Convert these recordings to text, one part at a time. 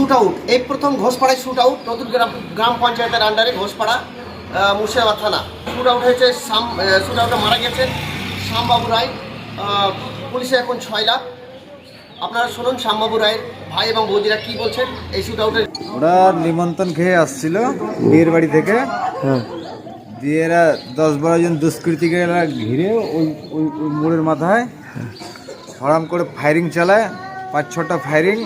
Shoot out এই প্রথম ঘোষপাড়ায় shoot out নতুন গ্রাম গ্রাম পঞ্চায়েতের আন্ডারে ঘোষপাড়া মুর্শিদাবাদ থানা। শুট আউট হয়েছে শাম শুট আউটে মারা গেছেন শ্যামবাবু রায়। পুলিশে এখন ছয় লাখ। আপনারা শুনুন শ্যামবাবু রায়ের ভাই এবং বৌদিরা কি বলছেন এই শুট আউটের ওরা নিমন্ত্রণ খেয়ে আসছিল বিয়ের বাড়ি থেকে। হ্যাঁ। দিয়ে এরা দশ বারো জন দুষ্কৃতিকেরা ঘিরে ওই ওই ওই মোড়ের মাথায় হরাম করে ফায়ারিং চালায়। পাঁচ ছটা ফায়ারিং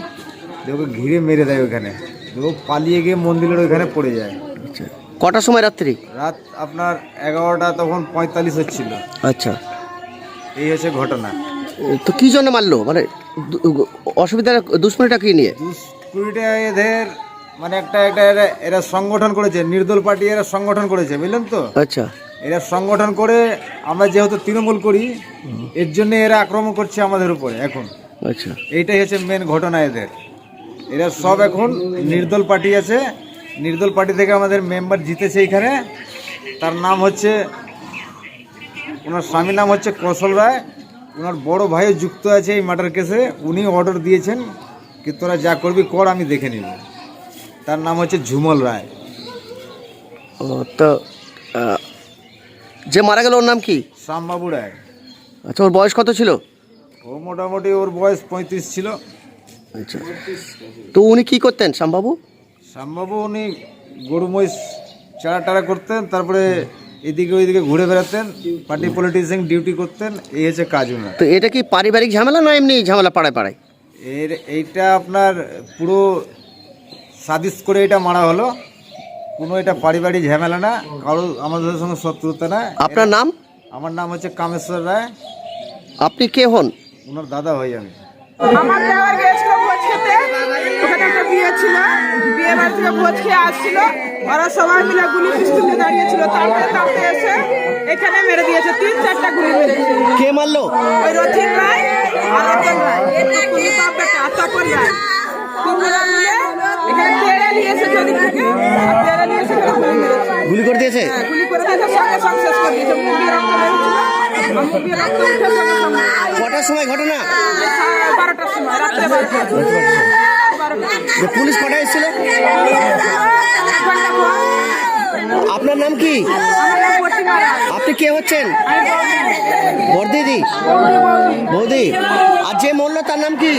ওকে ঘিরে মেরে দেয় ওখানে ও পালিয়ে গিয়ে মন্দিরের ওইখানে পড়ে যায়। আচ্ছা। কটার সময় রাত্রি? রাত আপনার এগারোটা তখন পঁয়তাল্লিশ হচ্ছিল। আচ্ছা। এই হচ্ছে ঘটনা। তো কি জন্য মারলো? মানে অসুবিধা দুশ্মনীটা কি নিয়ে? দুষ্কৃতিটা এদের মানে একটা একটা এরা এরা সংগঠন করেছে নির্দল পার্টি এরা সংগঠন করেছে বুঝলেন তো? আচ্ছা। এরা সংগঠন করে আমরা যেহেতু তৃণমূল করি এর জন্য এরা আক্রমণ করছে আমাদের উপরে এখন। আচ্ছা। এইটাই হচ্ছে মেন ঘটনা এদের। এরা সব এখন নির্দল পার্টি আছে। নির্দল পার্টি থেকে আমাদের মেম্বার জিতেছে এখানে। তার নাম হচ্ছে ওনার স্বামীর নাম হচ্ছে কৌশল রায়। ওনার বড় ভাইও যুক্ত আছে এই মার্ডার কেসে উনি অর্ডার দিয়েছেন কি তোরা যা করবি কর আমি দেখে নিব। তার নাম হচ্ছে ঝুমল রায়। ও তো যে মারা গেল ওর নাম কি? শ্যামবাবু রায়। আচ্ছা ওর বয়স কত ছিল? ও মোটামুটি ওর বয়স পঁয়ত্রিশ ছিল। আচ্ছা। তো উনি কি করতেন শ্যামবাবু? শ্যামবাবু উনি গরু মহিষ চারা টারা করতেন তারপরে এদিকে ওইদিকে ঘুরে বেড়াতেন পার্টি পলিটিশিয়ান ডিউটি করতেন এই হচ্ছে কাজ ওনার। তো এটা কি পারিবারিক ঝামেলা না এমনি ঝামেলা পাড়ায় পাড়ায়? এর এইটা আপনার পুরো সাদিস করে এটা মারা হলো। কোনো এটা পারিবারিক ঝামেলা না কারও আমাদের সঙ্গে শত্রুতা না। আপনার নাম? আমার নাম হচ্ছে কামেশ্বর রায়। আপনি কে হন? ওনার দাদা হই আমি। আমার ওখানে একটা বিয়ে ছিল বিয়ে বাড়ি থেকে ভোজ খেয়ে আসছিল। ওরা সবাই মিলে গুলি পিস্তুল নিয়ে দাঁড়িয়েছিল তাড়তে তাড়তে এসে এখানে মেরে দিয়েছে। তিন চারটা গুলি মেরেছে। কে মারলো? ওই রথিন রায় আর রতন রায়। তপন রায়। তিনজনা মিলে এখানে তেড়ে নিয়ে এসেছে ওদিক তেড়ে নিয়ে এসে গুলি করে দিয়েছে? হ্যাঁ, গুলি করে দিয়েছে সঙ্গে সঙ্গে শেষ করে দিয়েছে। মুখ রক্ত বেরোচ্ছিল আর মুখ দিয়ে রক্ত উঠে সঙ্গে সঙ্গে কটার সময় ঘটনা? বারোটার সময় রাত্রে বারোটা পুলিশ কটা এসেছিল আপনার নাম কি। আপনি কে হচ্ছেন বরদিদি বৌদি। আর যে মরলো তার নাম কি।